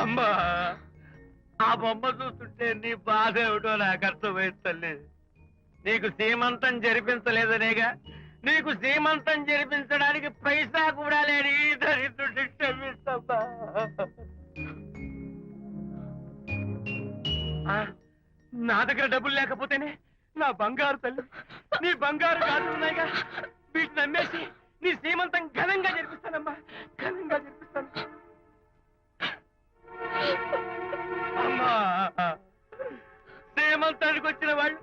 అమ్మా ఆ బొమ్మ చూస్తుంటే నీ బాధ ఏమిటో నాకు అర్థమైంది తల్లి. నీకు సీమంతం జరిపించలేదనేగా నీకు సీమంతం జరిపించడానికి పైసా కూడా లేని దరిద్రుడి క్షమిస్తమ్మా నా దగ్గర డబ్బులు లేకపోతేనే నా బంగారు తల్లి నీ బంగారు కాదు ఉన్నాయిగా వీటిని అమ్మేసి నీ శ్రీమంతం ఘనంగా జరిపిస్తానమ్మా. ఘనంగా జరిపిస్తాను. అమ్మా సీమంతానికి వచ్చిన వాళ్ళు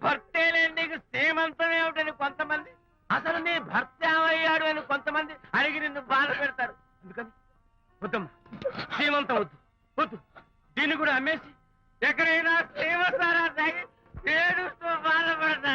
భర్తే లేని నీకు సీమంతం ఏమిటని కొంతమంది అసలు నీ భర్త ఏమయ్యాడు అని కొంతమంది అడిగి నిన్ను బాధ పెడతారు. అందుకని వద్దమ్మా శ్రీమంతం వద్దు వద్దు. దీన్ని కూడా అమ్మేసి ఎక్కడైనా శ్రీమంతారా తాగి ఏడుస్తూ బాధపడతా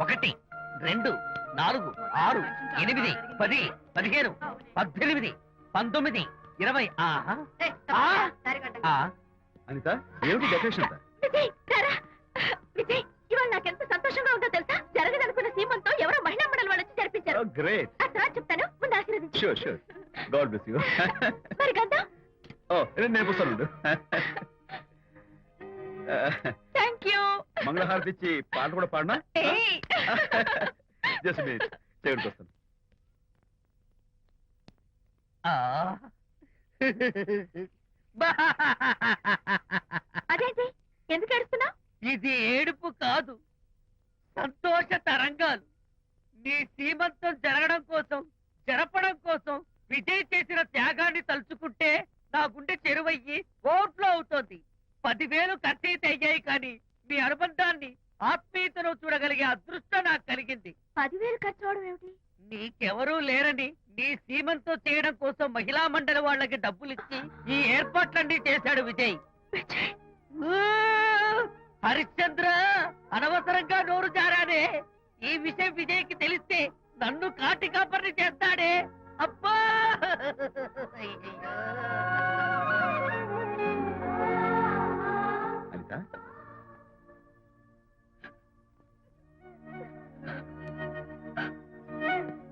ఒకటి రెండు నాలుగు ఆరు ఎనిమిది పది పదిహేను పద్దెనిమిది పంతొమ్మిది ఇరవై ఆహా ఆ, ఆ, అనిత ఏమిటి డెకరేషన్ ఇవాళ నాకెంత సంతోషంగా ఉందో తెలుసా? జరగదనుకున్న సీమంతో ఎవరో మహిళా మండలి వాళ్ళు వచ్చి జరిపించారు. గ్రేట్ ఆ తర్వాత చెప్తాను. ముందు ఆశీర్వదించు. Sure sure God bless you మరి గంధం? ఓ నేను యూ మంగళహారతి ఇచ్చి పాట కూడా పాడినా? జస్ట్ మినిట్ చేయడానికి వస్తాను. ఆ. అదేంటి? ఎందుకు ఏడుస్తున్నావు? ఇది ఏడుపు కాదు సంతోష తరంగాలు. నీ సీమంతం జరగడం కోసం కలిగింది పదివేలు ఖర్చు అవడం ఏమిటి? నీకెవరూ లేరని నీ సీమంతో చేయడం కోసం మహిళా మండలి వాళ్ళకి డబ్బులిచ్చి ఈ ఏర్పాట్లన్నీ చేశాడు విజయ్! హరిశ్చంద్ర అనవసరంగా నోరు జారానే. ఈ విషయం విజయ్కి తెలిస్తే నన్ను కాటి కాపర్ని చేస్తాడే. అబ్బా!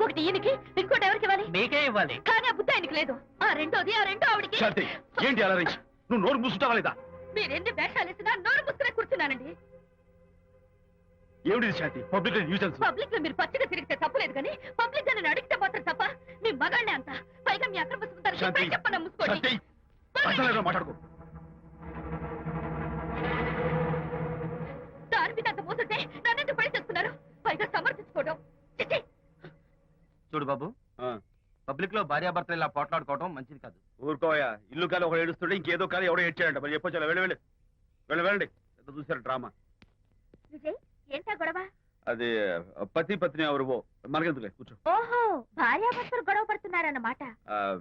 ఒకటి ఈయనకి ఇంకోటి ఎవరికి ఇవ్వాలి? మీకే ఇవ్వాలి. కానీ ఆ బుద్ధి ఆయనకి లేదు. ఆ రెండోది ఆ రెండో ఆవిడకి. శాంతి ఏంటి అలా నువ్వు నోరు మూసుకుంటావా లేదా? మీరెన్ని వేషాలు వేసినా నోరు పుస్తకం కూర్చున్నానండి. ఏమిటి శాంతి? పబ్లిక్ న్యూజెన్స్ పబ్లిక్లో మీరు పచ్చిగా తిరిగితే తప్పలేదు కానీ పబ్లిక్గా నేను అడిగితే మాత్రం తప్ప మీ మగాళ్ళే అంత. పైగా మీ అక్రమ సుందరం శాంతి ముసుకోండి. అసలు మాట్లాడుకో. చూడు బాబు. పబ్లిక్లో భార్యాభర్తలు ఇలా పోట్లాడుకోవడం మంచిది కాదు. ఊరుకోయా ఇల్లు కాదు ఒకడు ఏడుస్తుంటే ఇంకేదో కాదు ఎవడో ఏడ్చాడంట. మరి చెప్పొచ్చు వెళ్ళి వెళ్ళి. వెళ్ళి వెళ్ళండి. ఎంత చూసారు డ్రామా. విజయ్ ఏంటా గొడవ? అది పతి పత్ని ఎవరు మనకెందుకులే? కూర్చో. ఓహో భార్యాభర్తలు గొడవ పడుతున్నారన్నమాట. ఆ,